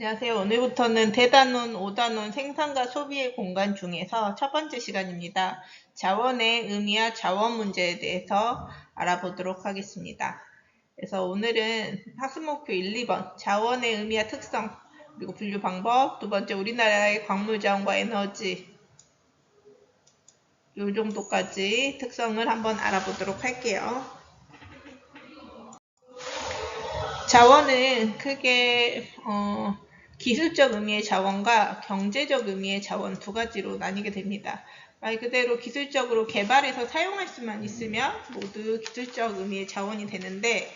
안녕하세요. 오늘부터는 대단원, 오단원 생산과 소비의 공간 중에서 첫 번째 시간입니다. 자원의 의미와 자원 문제에 대해서 알아보도록 하겠습니다. 그래서 오늘은 학습 목표 1, 2번 자원의 의미와 특성 그리고 분류 방법 두 번째 우리나라의 광물 자원과 에너지 요 정도까지 특성을 한번 알아보도록 할게요. 자원은 크게 어, 기술적 의미의 자원과 경제적 의미의 자원 두 가지로 나뉘게 됩니다. 말 그대로 기술적으로 개발해서 사용할 수만 있으면 모두 기술적 의미의 자원이 되는데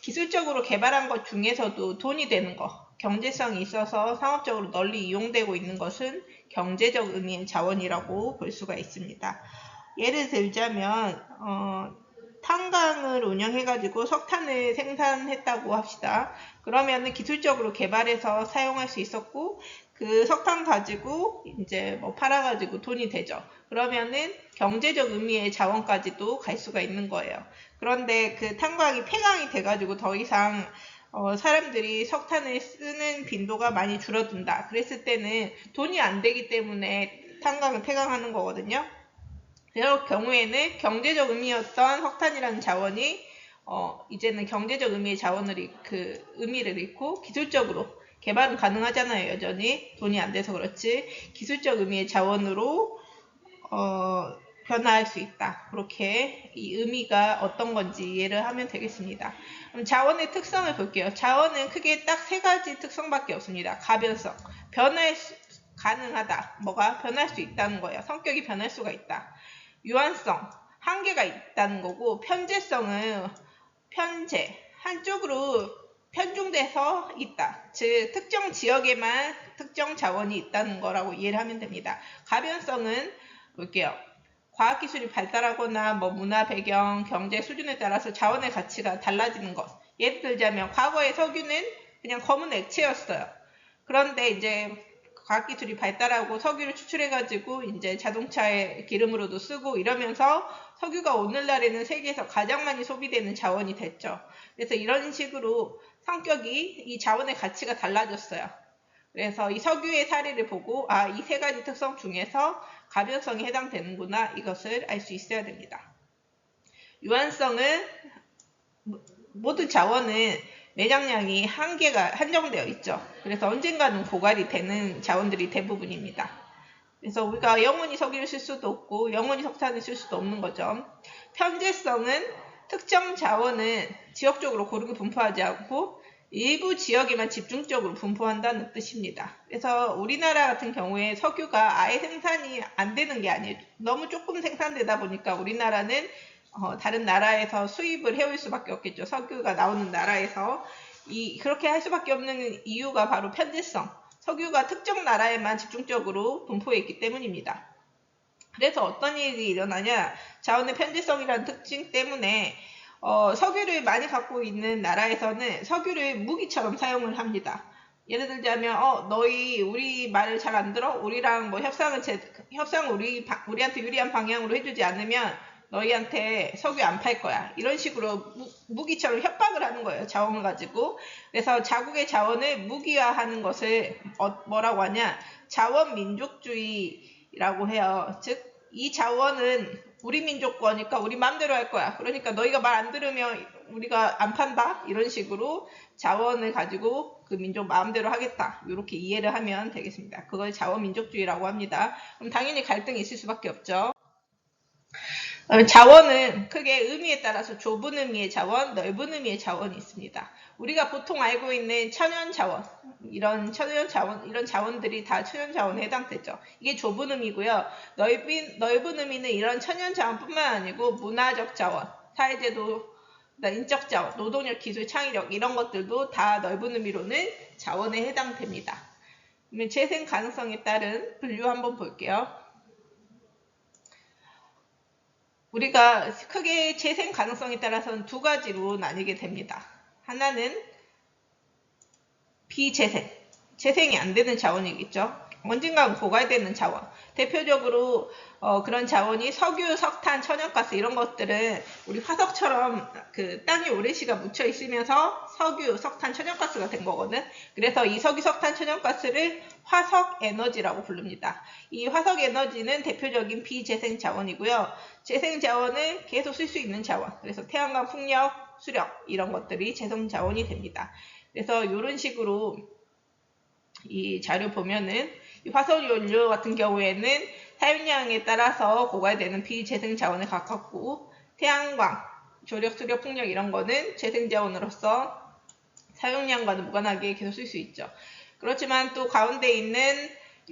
기술적으로 개발한 것 중에서도 돈이 되는 것, 경제성이 있어서 상업적으로 널리 이용되고 있는 것은 경제적 의미의 자원이라고 볼 수가 있습니다. 예를 들자면 어, 탄광을 운영해가지고 석탄을 생산했다고 합시다. 그러면은 기술적으로 개발해서 사용할 수 있었고 그 석탄 가지고 이제 뭐 팔아가지고 돈이 되죠. 그러면은 경제적 의미의 자원까지도 갈 수가 있는 거예요. 그런데 그 탄광이 폐광이 돼가지고 더 이상 어, 사람들이 석탄을 쓰는 빈도가 많이 줄어든다. 그랬을 때는 돈이 안 되기 때문에 탄광을 폐광하는 거거든요. 그럴 경우에는 경제적 의미였던 석탄이라는 자원이 어, 이제는 경제적 의미의 자원을 잃- 그 의미를 잃고 기술적으로 개발은 가능하잖아요. 여전히 돈이 안 돼서 그렇지 기술적 의미의 자원으로 어, 변화할 수 있다. 그렇게 이 의미가 어떤 건지 이해를 하면 되겠습니다. 그럼 자원의 특성을 볼게요. 자원은 크게 딱 세 가지 특성밖에 없습니다. 가변성, 변할 수, 가능하다. 뭐가 변할 수 있다는 거예요. 성격이 변할 수가 있다. 유한성, 한계가 있다는 거고 편제성은 편제, 한쪽으로 편중돼서 있다. 즉 특정 지역에만 특정 자원이 있다는 거라고 이해를 하면 됩니다. 가변성은 볼게요. 과학기술이 발달하거나 뭐 문화 배경, 경제 수준에 따라서 자원의 가치가 달라지는 것. 예를 들자면 과거의 석유는 그냥 검은 액체였어요. 그런데 이제 과학기술이 발달하고 석유를 추출해가지고 이제 자동차의 기름으로도 쓰고 이러면서 석유가 오늘날에는 세계에서 가장 많이 소비되는 자원이 됐죠. 그래서 이런 식으로 성격이 이 자원의 가치가 달라졌어요. 그래서 이 석유의 사례를 보고 아, 이 세 가지 특성 중에서 가변성이 해당되는구나 이것을 알 수 있어야 됩니다. 유한성은 모- 모든 자원은 매장량이 한계가 한정되어 있죠. 그래서 언젠가는 고갈이 되는 자원들이 대부분입니다. 그래서 우리가 영원히 석유를 쓸 수도 없고 영원히 석탄을 쓸 수도 없는 거죠. 편제성은 특정 자원은 지역적으로 고르게 분포하지 않고 일부 지역에만 집중적으로 분포한다는 뜻입니다. 그래서 우리나라 같은 경우에 석유가 아예 생산이 안 되는 게 아니에요. 너무 조금 생산되다 보니까 우리나라는 어, 다른 나라에서 수입을 해올 수밖에 없겠죠. 석유가 나오는 나라에서 이 그렇게 할 수밖에 없는 이유가 바로 편제성. 석유가 특정 나라에만 집중적으로 분포해 있기 때문입니다. 그래서 어떤 일이 일어나냐? 자원의 편제성이라는 특징 때문에 어, 석유를 많이 갖고 있는 나라에서는 석유를 무기처럼 사용을 합니다. 예를 들자면 어 너희 우리 말을 잘 안 들어 우리랑 뭐 협상을 제, 협상 우리 바- 우리한테 유리한 방향으로 해주지 않으면 너희한테 석유 안 팔 거야. 이런 식으로 무, 무기처럼 협박을 하는 거예요 자원을 가지고. 그래서 자국의 자원을 무기화하는 것을 어, 뭐라고 하냐? 자원 민족주의라고 해요. 즉 이 자원은 우리 민족 거니까 우리 마음대로 할 거야. 그러니까 너희가 말 안 들으면 우리가 안 판다? 이런 식으로 자원을 가지고 그 민족 마음대로 하겠다. 이렇게 이해를 하면 되겠습니다. 그걸 자원민족주의라고 합니다. 그럼 당연히 갈등이 있을 수밖에 없죠. 어, 자원은 크게 의미에 따라서 좁은 의미의 자원, 넓은 의미의 자원이 있습니다. 우리가 보통 알고 있는 천연 자원, 이런 천연 자원, 이런 자원들이 다 천연 자원에 해당되죠. 이게 좁은 의미고요. 넓은, 넓은 의미는 이런 천연 자원뿐만 아니고 문화적 자원, 사회제도, 인적 자원, 노동력, 기술, 창의력 이런 것들도 다 넓은 의미로는 자원에 해당됩니다. 재생 가능성에 따른 분류 한번 볼게요. 우리가 크게 재생 가능성에 따라서는 두 가지로 나뉘게 됩니다. 하나는 비재생, 재생이 안 되는 자원이겠죠. 언젠가 고갈되는 자원. 대표적으로 어, 그런 자원이 석유, 석탄, 천연가스 이런 것들은 우리 화석처럼 그 땅에 오랜 시간 묻혀 있으면서 석유, 석탄, 천연가스가 된 거거든. 그래서 이 석유, 석탄, 천연가스를 화석 에너지라고 부릅니다. 이 화석 에너지는 대표적인 비재생 자원이고요. 재생 자원은 계속 쓸 수 있는 자원. 그래서 태양광, 풍력, 수력 이런 것들이 재생 자원이 됩니다. 그래서 이런 식으로 이 자료 보면은 이 화석 연료 같은 경우에는 사용량에 따라서 고갈되는 비재생 자원에 가깝고 태양광, 조력, 수력, 풍력 이런 거는 재생 자원으로서 사용량과는 무관하게 계속 쓸 수 있죠. 그렇지만 또 가운데 있는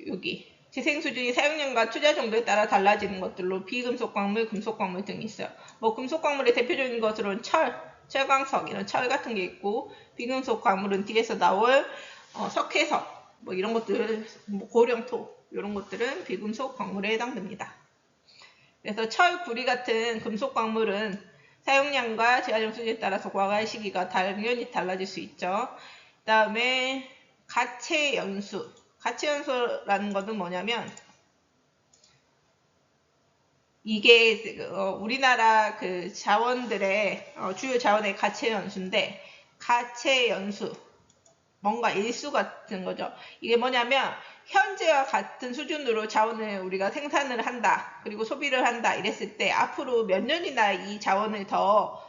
여기 재생 수준이 사용량과 투자 정도에 따라 달라지는 것들로 비금속 광물, 금속 광물 등이 있어요. 뭐 금속 광물의 대표적인 것으로는 철, 철광석 이런 철 같은 게 있고 비금속 광물은 뒤에서 나올 어, 석회석 뭐 이런 것들 뭐 고령토 이런 것들은 비금속 광물에 해당됩니다. 그래서 철, 구리 같은 금속 광물은 사용량과 재활용 수준에 따라서 과거의 시기가 당연히 달라질 수 있죠. 그 다음에 가체 연수. 가체 연수라는 것은 뭐냐면 이게 어, 우리나라 그 자원들의 어, 주요 자원의 가체 연수인데 가체 연수 뭔가 일수 같은 거죠. 이게 뭐냐면 현재와 같은 수준으로 자원을 우리가 생산을 한다. 그리고 소비를 한다. 이랬을 때 앞으로 몇 년이나 이 자원을 더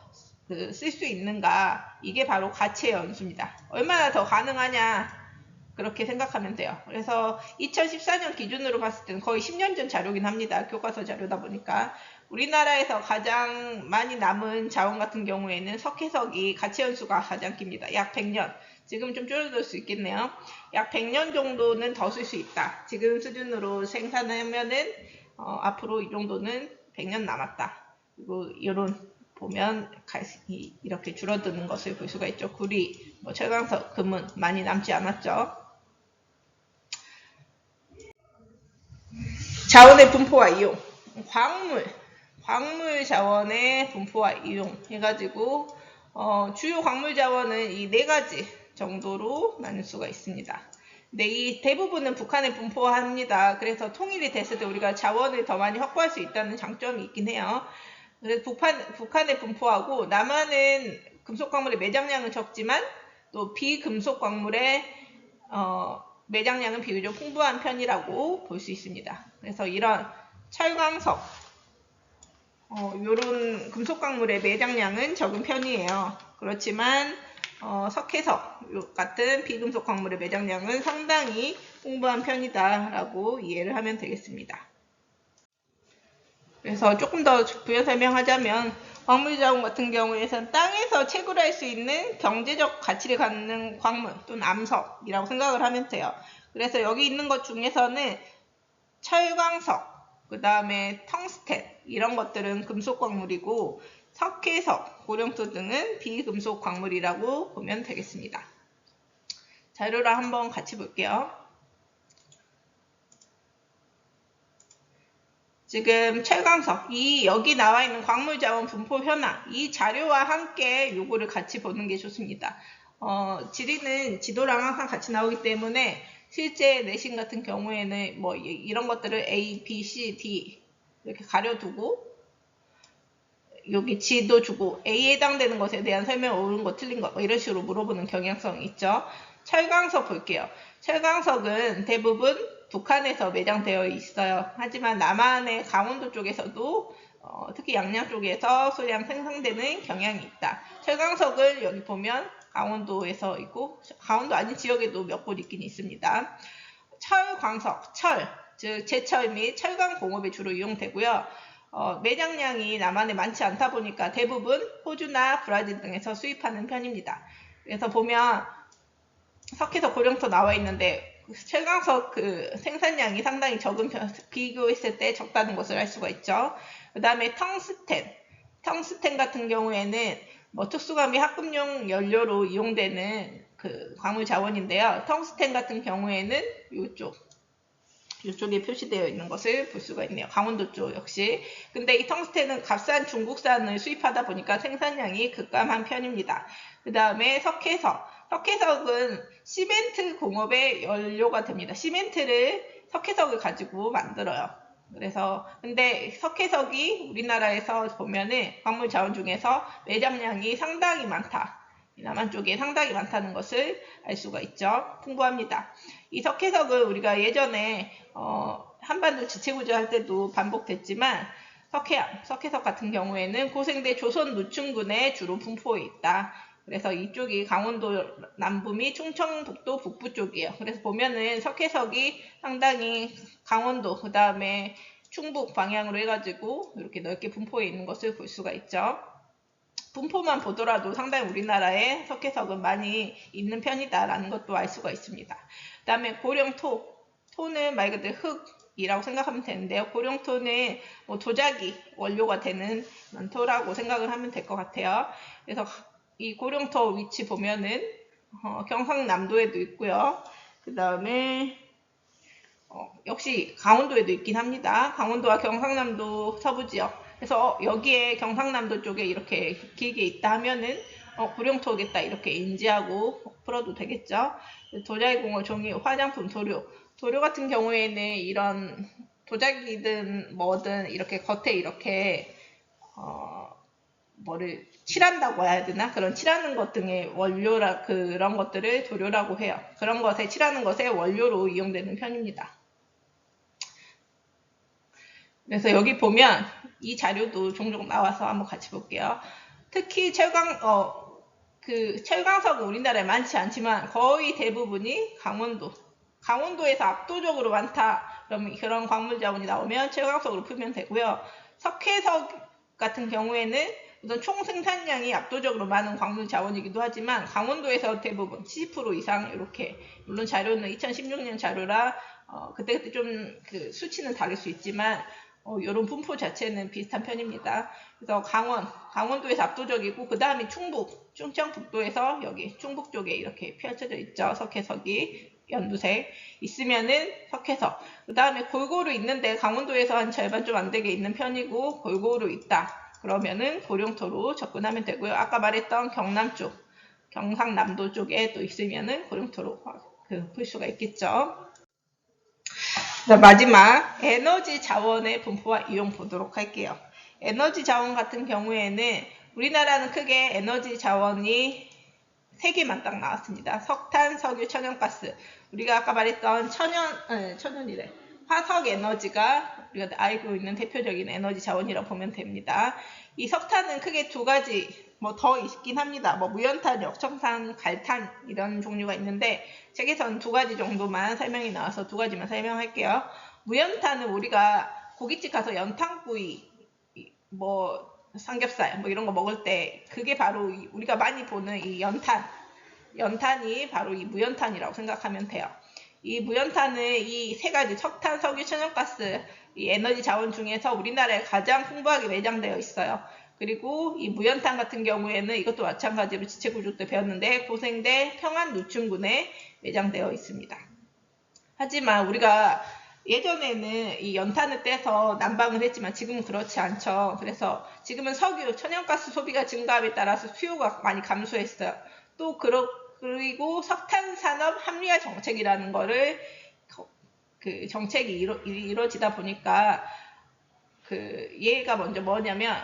쓸수 있는가. 이게 바로 가치의 연수입니다. 얼마나 더 가능하냐. 그렇게 생각하면 돼요. 그래서 2014년 기준으로 봤을 때는 거의 10년 전 자료긴 합니다. 교과서 자료다 보니까. 우리나라에서 가장 많이 남은 자원 같은 경우에는 석회석이 가치 연수가 가장 깁니다. 약 100년. 지금 좀 줄어들 수 있겠네요. 약 100년 정도는 더 쓸 수 있다. 지금 수준으로 생산하면은 어, 앞으로 이 정도는 100년 남았다. 그리고 이런 보면 이렇게 줄어드는 것을 볼 수가 있죠. 구리, 뭐 철강석, 금은 많이 남지 않았죠. 자원의 분포와 이용, 광물, 광물 자원의 분포와 이용 해가지고 어, 주요 광물 자원은 이 네 가지 정도로 나눌 수가 있습니다. 근데 이 대부분은 북한에 분포합니다. 그래서 통일이 됐을 때 우리가 자원을 더 많이 확보할 수 있다는 장점이 있긴 해요. 그래서 북한, 북한에 분포하고 남한은 금속 광물의 매장량은 적지만 또 비금속 광물의 어, 매장량은 비교적 풍부한 편이라고 볼 수 있습니다. 그래서 이런 철광석, 어, 이런 금속 광물의 매장량은 적은 편이에요. 그렇지만 어, 석회석 같은 비금속 광물의 매장량은 상당히 풍부한 편이다라고 이해를 하면 되겠습니다. 그래서 조금 더 부연 설명하자면 광물 자원 같은 경우에는 땅에서 채굴할 수 있는 경제적 가치를 갖는 광물 또는 암석이라고 생각을 하면 돼요. 그래서 여기 있는 것 중에서는 철광석, 그 다음에 텅스텐 이런 것들은 금속 광물이고 석회석, 고령토 등은 비금속 광물이라고 보면 되겠습니다. 자료를 한번 같이 볼게요. 지금 철광석, 이 여기 나와 있는 광물 자원 분포 현황, 이 자료와 함께 요거를 같이 보는 게 좋습니다. 어, 지리는 지도랑 항상 같이 나오기 때문에 실제 내신 같은 경우에는 뭐 이런 것들을 A, B, C, D 이렇게 가려두고 여기 지도 주고 A에 해당되는 것에 대한 설명 옳은 거 틀린 거뭐 이런 식으로 물어보는 경향성이 있죠. 철광석 볼게요. 철광석은 대부분 북한에서 매장되어 있어요. 하지만 남한의 강원도 쪽에서도 어, 특히 양양 쪽에서 소량 생성되는 경향이 있다. 철광석을 여기 보면 강원도에서 있고 강원도 아닌 지역에도 몇 곳 있긴 있습니다. 철광석, 철, 즉 제철 및 철강 공업에 주로 이용되고요. 어, 매장량이 남한에 많지 않다 보니까 대부분 호주나 브라질 등에서 수입하는 편입니다. 그래서 보면 석회석 고령토 나와 있는데 철강석 그 생산량이 상당히 적은 편, 비교했을 때 적다는 것을 알 수가 있죠. 그 다음에 텅스텐. 텅스텐 같은 경우에는 뭐 특수감이 합금용 연료로 이용되는 그 광물 자원인데요. 텅스텐 같은 경우에는 이쪽 이쪽에 표시되어 있는 것을 볼 수가 있네요. 강원도 쪽 역시. 근데 이 텅스텐은 값싼 중국산을 수입하다 보니까 생산량이 급감한 편입니다. 그 다음에 석회석. 석회석은 시멘트 공업의 연료가 됩니다. 시멘트를 석회석을 가지고 만들어요. 그래서 근데 석회석이 우리나라에서 보면은 광물 자원 중에서 매장량이 상당히 많다. 이 남한 쪽에 상당히 많다는 것을 알 수가 있죠. 풍부합니다. 이 석회석을 우리가 예전에 어, 한반도 지체구조 할 때도 반복됐지만 석회암, 석회석 같은 경우에는 고생대 조선 노충군에 주로 분포해 있다. 그래서 이쪽이 강원도 남부 및 충청북도 북부 쪽이에요. 그래서 보면은 석회석이 상당히 강원도 그 다음에 충북 방향으로 해가지고 이렇게 넓게 분포해 있는 것을 볼 수가 있죠. 분포만 보더라도 상당히 우리나라에 석회석은 많이 있는 편이다라는 것도 알 수가 있습니다. 그 다음에 고령토, 토는 말 그대로 흙이라고 생각하면 되는데요. 고령토는 뭐 도자기 원료가 되는 토라고 생각을 하면 될 것 같아요. 그래서 이 고령토 위치 보면은 어, 경상남도에도 있고요. 그 다음에 어, 역시 강원도에도 있긴 합니다. 강원도와 경상남도 서부 지역. 그래서 여기에 경상남도 쪽에 이렇게 길게 있다 하면은 어, 고령토겠다 이렇게 인지하고 풀어도 되겠죠. 도자기 공업, 종이, 화장품, 도료. 도료 같은 경우에는 이런 도자기든 뭐든 이렇게 겉에 이렇게 어, 뭐를 칠한다고 해야 되나? 그런 칠하는 것 등의 원료라 그런 것들을 도료라고 해요. 그런 것에 칠하는 것에 원료로 이용되는 편입니다. 그래서 여기 보면 이 자료도 종종 나와서 한번 같이 볼게요. 특히 철강 어 그 철강석은 우리나라에 많지 않지만 거의 대부분이 강원도 강원도에서 압도적으로 많다. 그러면 그런 광물 자원이 나오면 철강석으로 풀면 되고요. 석회석 같은 경우에는 우선 총 생산량이 압도적으로 많은 광물 자원이기도 하지만 강원도에서 대부분 70% 이상 이렇게 물론 자료는 2016년 자료라 어, 그때그때 좀 그 수치는 다를 수 있지만 어, 이런 분포 자체는 비슷한 편입니다. 그래서 강원, 강원도에서 압도적이고 그 다음에 충북, 충청 북도에서 여기 충북 쪽에 이렇게 펼쳐져 있죠. 석회석이 연두색 있으면은 석회석. 그 다음에 골고루 있는데 강원도에서 한 절반 좀 안 되게 있는 편이고 골고루 있다. 그러면은 고령토로 접근하면 되고요. 아까 말했던 경남 쪽, 경상남도 쪽에 또 있으면은 고령토로 그풀 수가 있겠죠. 자, 마지막 에너지 자원의 분포와 이용 보도록 할게요. 에너지 자원 같은 경우에는 우리나라는 크게 에너지 자원이 세 개만 딱 나왔습니다. 석탄, 석유, 천연가스. 우리가 아까 말했던 천연, 네, 천연이래. 화석 에너지가 우리가 알고 있는 대표적인 에너지 자원이라고 보면 됩니다. 이 석탄은 크게 두 가지 뭐 더 있긴 합니다. 뭐 무연탄, 역청산, 갈탄 이런 종류가 있는데 책에서는 두 가지 정도만 설명이 나와서 두 가지만 설명할게요. 무연탄은 우리가 고깃집 가서 연탄구이 뭐 삼겹살 뭐 이런 거 먹을 때 그게 바로 우리가 많이 보는 이 연탄 연탄이 바로 이 무연탄이라고 생각하면 돼요. 이 무연탄은 이 세 가지 석탄, 석유, 천연가스 이 에너지 자원 중에서 우리나라에 가장 풍부하게 매장되어 있어요. 그리고 이 무연탄 같은 경우에는 이것도 마찬가지로 지체구조 때 배웠는데 고생대 평안 노충군에 매장되어 있습니다. 하지만 우리가 예전에는 이 연탄을 떼서 난방을 했지만 지금은 그렇지 않죠. 그래서 지금은 석유, 천연가스 소비가 증가함에 따라서 수요가 많이 감소했어요. 또 그러, 그리고 석탄 산업 합리화 정책이라는 거를 그 정책이 이루, 이루어지다 보니까 그 얘가 먼저 뭐냐면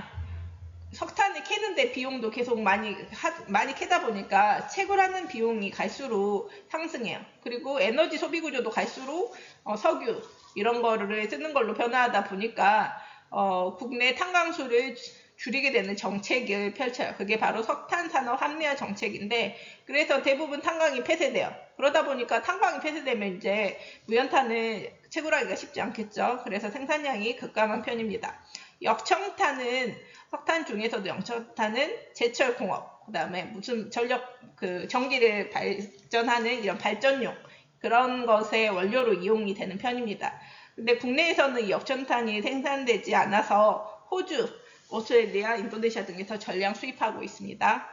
석탄을 캐는데 비용도 계속 많이 하, 많이 캐다 보니까 채굴하는 비용이 갈수록 상승해요. 그리고 에너지 소비 구조도 갈수록 어, 석유 이런 거를 쓰는 걸로 변화하다 보니까 어, 국내 탄광수를 줄이게 되는 정책을 펼쳐요. 그게 바로 석탄 산업 합리화 정책인데 그래서 대부분 탄광이 폐쇄돼요. 그러다 보니까 탄광이 폐쇄되면 이제 무연탄을 채굴하기가 쉽지 않겠죠. 그래서 생산량이 급감한 편입니다. 역청탄은 석탄 중에서도 역청탄은 제철 공업, 그 다음에 무슨 전력 그 전기를 발전하는 이런 발전용 그런 것의 원료로 이용이 되는 편입니다. 근데 국내에서는 역청탄이 생산되지 않아서 호주, 오스트레일리아, 인도네시아 등에서 전량 수입하고 있습니다.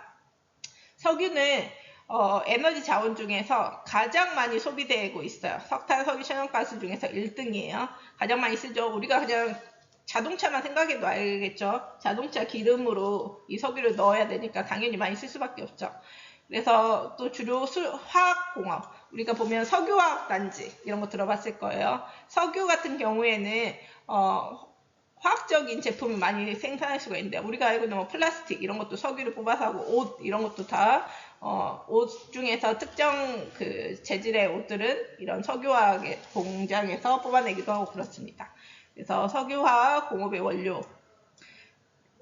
석유는 어, 에너지 자원 중에서 가장 많이 소비되고 있어요. 석탄, 석유, 천연가스 중에서 1등이에요. 가장 많이 쓰죠. 우리가 그냥 자동차만 생각해도 알겠죠. 자동차 기름으로 이 석유를 넣어야 되니까 당연히 많이 쓸 수밖에 없죠. 그래서 또 주로 수, 화학공업, 우리가 보면 석유화학 단지 이런 거 들어봤을 거예요. 석유 같은 경우에는 어, 화학적인 제품을 많이 생산할 수가 있는데 우리가 알고 있는 뭐 플라스틱 이런 것도 석유를 뽑아서 하고 옷 이런 것도 다 어, 옷 중에서 특정 그 재질의 옷들은 이런 석유화학 공장에서 뽑아내기도 하고 그렇습니다. 그래서 석유화학 공업의 원료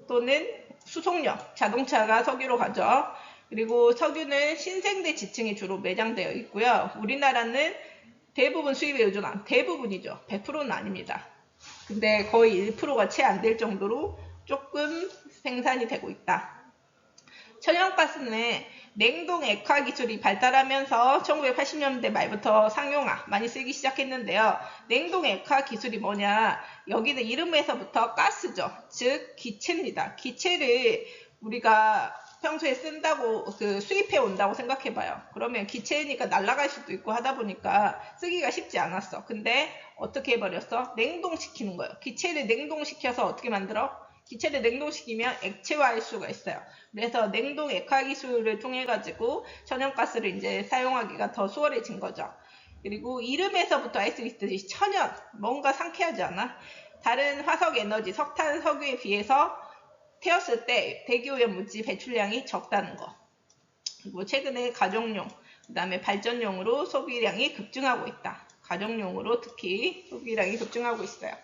또는 수송력, 자동차가 석유로 가죠. 그리고 석유는 신생대 지층에 주로 매장되어 있고요. 우리나라는 대부분 수입에 의존한 대부분이죠. 100%는 아닙니다. 근데 거의 1%가 채 안 될 정도로 조금 생산이 되고 있다. 천연가스는 냉동 액화 기술이 발달하면서 1980년대 말부터 상용화 많이 쓰기 시작했는데요. 냉동 액화 기술이 뭐냐? 여기는 이름에서부터 가스죠. 즉 기체입니다. 기체를 우리가 평소에 쓴다고 그 수입해 온다고 생각해 봐요. 그러면 기체니까 날아갈 수도 있고 하다 보니까 쓰기가 쉽지 않았어. 근데 어떻게 해버렸어? 냉동시키는 거예요. 기체를 냉동시켜서 어떻게 만들어? 기체를 냉동시키면 액체화할 수가 있어요. 그래서 냉동 액화 기술을 통해 가지고 천연가스를 이제 사용하기가 더 수월해진 거죠. 그리고 이름에서부터 알 수 있듯이 천연 뭔가 상쾌하지 않아? 다른 화석 에너지 석탄 석유에 비해서 태웠을 때 대기오염 물질 배출량이 적다는 거. 그리고 최근에 가정용, 그 다음에 발전용으로 소비량이 급증하고 있다. 가정용으로 특히 소비량이 급증하고 있어요.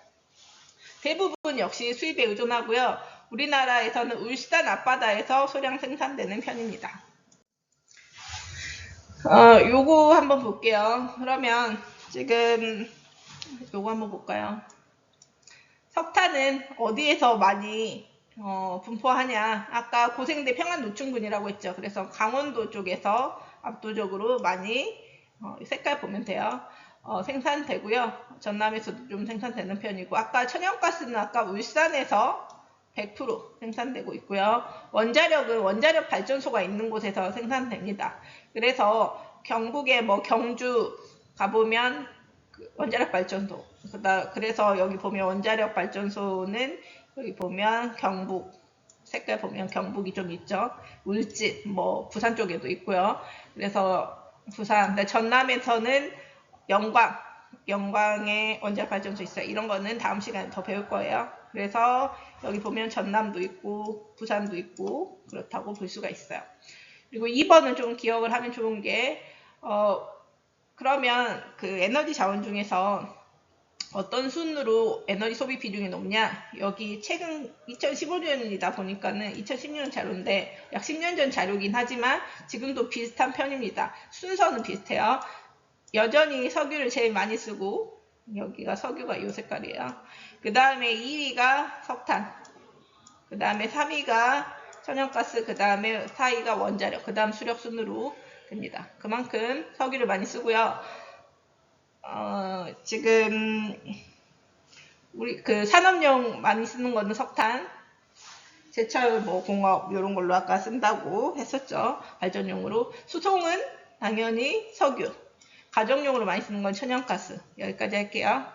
대부분 역시 수입에 의존하고요. 우리나라에서는 울산 앞바다에서 소량 생산되는 편입니다. 어, 요거 한번 볼게요. 그러면 지금 요거 한번 볼까요? 석탄은 어디에서 많이 어, 분포하냐? 아까 고생대 평안노충군이라고 했죠. 그래서 강원도 쪽에서 압도적으로 많이 어, 색깔 보면 돼요. 어, 생산되고요. 전남에서도 좀 생산되는 편이고 아까 천연가스는 아까 울산에서 100% 생산되고 있고요. 원자력은 원자력 발전소가 있는 곳에서 생산됩니다. 그래서 경북에 뭐 경주 가보면 그 원자력 발전소. 그래서 여기 보면 원자력 발전소는 여기 보면 경북 색깔 보면 경북이 좀 있죠. 울진 뭐 부산 쪽에도 있고요. 그래서 부산 근데 전남에서는 영광 영광에 원자력 발전소 있어요. 이런 거는 다음 시간에 더 배울 거예요. 그래서 여기 보면 전남도 있고 부산도 있고 그렇다고 볼 수가 있어요. 그리고 2번은 좀 기억을 하면 좋은 게 어, 그러면 그 에너지 자원 중에서 어떤 순으로 에너지 소비 비중이 높냐? 여기 최근 2015년이다 보니까는 2016년 자료인데 약 10년 전 자료긴 하지만 지금도 비슷한 편입니다. 순서는 비슷해요. 여전히 석유를 제일 많이 쓰고 여기가 석유가 이 색깔이에요. 그 다음에 2위가 석탄, 그 다음에 3위가 천연가스, 그 다음에 4위가 원자력, 그 다음 수력 순으로 됩니다. 그만큼 석유를 많이 쓰고요. 어, 지금 우리 그 산업용 많이 쓰는 거는 석탄, 제철 뭐 공업 이런 걸로 아까 쓴다고 했었죠. 발전용으로. 수송은 당연히 석유. 가정용으로 많이 쓰는 건 천연가스. 여기까지 할게요.